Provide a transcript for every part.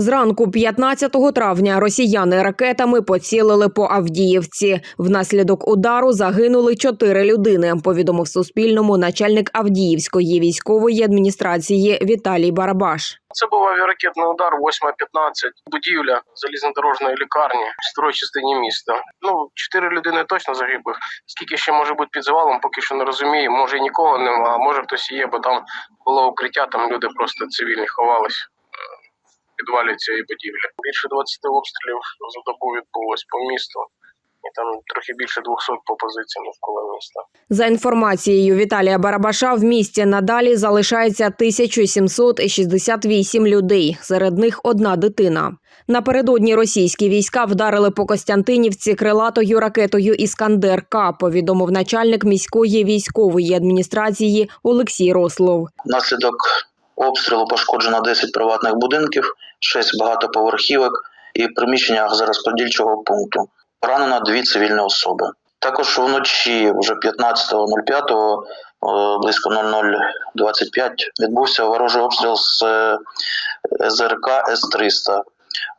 Зранку 15 травня росіяни ракетами поцілили по Авдіївці. Внаслідок удару загинули чотири людини. Повідомив Суспільному начальник Авдіївської військової адміністрації Віталій Барабаш. Це був авіаракетний удар 8.15, будівля залізнодорожної лікарні в строй частині міста. Ну, чотири людини точно загиблих. Скільки ще може бути під завалом, поки що не розумію. Може і нікого нема, може хтось є, бо там було укриття, там люди просто цивільні ховались. Підвалі цієї будівлі. Більше 20 обстрілів за добу відбулось по місту. І там трохи більше 200 по позиціям навколо міста. За інформацією Віталія Барабаша, в місті надалі залишається 1768 людей. Серед них одна дитина. Напередодні російські війська вдарили по Костянтинівці крилатою ракетою Іскандер К. Повідомив начальник міської військової адміністрації Олексій Рослов. Внаслідок обстрілу пошкоджено 10 приватних будинків, 6 багатоповерхівок і приміщення розподільчого пункту. Поранено дві цивільні особи. Також вночі, вже 15.05, е, близько 00.25, відбувся ворожий обстріл з е, ЗРК С-300.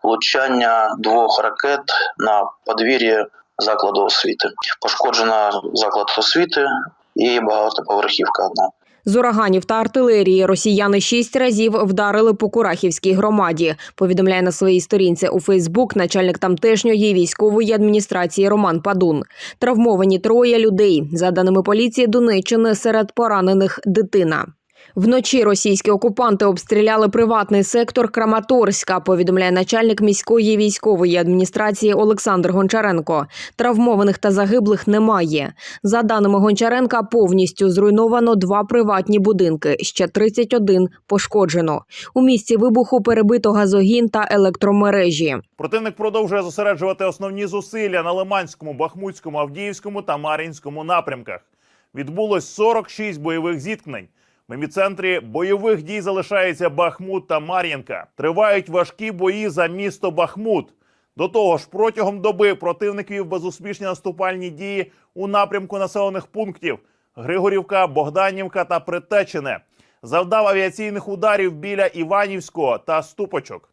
Влучання двох ракет на подвір'ї закладу освіти. Пошкоджена заклад освіти і багатоповерхівка одна. З ураганів та артилерії росіяни шість разів вдарили по Курахівській громаді. Повідомляє на своїй сторінці у Фейсбук начальник тамтешньої військової адміністрації Роман Падун. Травмовані троє людей. За даними поліції Донеччини, серед поранених дитина. Вночі російські окупанти обстріляли приватний сектор Краматорська, повідомляє начальник міської військової адміністрації Олександр Гончаренко. Травмованих та загиблих немає. За даними Гончаренка, повністю зруйновано два приватні будинки, ще 31 пошкоджено. У місці вибуху перебито газогін та електромережі. Противник продовжує зосереджувати основні зусилля на Лиманському, Бахмутському, Авдіївському та Мар'їнському напрямках. Відбулось 46 бойових зіткнень. В епіцентрі бойових дій залишається Бахмут та Мар'їнка. Тривають важкі бої за місто Бахмут. До того ж, протягом доби противник вів безуспішні наступальні дії у напрямку населених пунктів Григорівка, Богданівка та Притечине. Завдав авіаційних ударів біля Іванівського та Ступочок.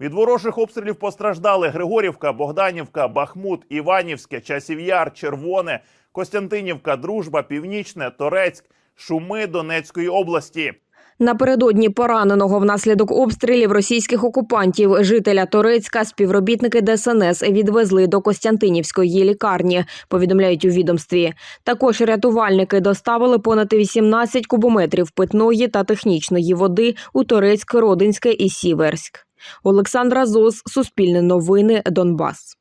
Від ворожих обстрілів постраждали Григорівка, Богданівка, Бахмут, Іванівське, Часів'яр, Червоне, Костянтинівка, Дружба, Північне, Торецьк, Шуми Донецької області. Напередодні пораненого внаслідок обстрілів російських окупантів жителя Торецька співробітники ДСНС відвезли до Костянтинівської лікарні. Повідомляють у відомстві. Також рятувальники доставили понад 18 кубометрів питної та технічної води у Торецьк, Родинське і Сіверськ. Олександра Зос, Суспільне новини, Донбас.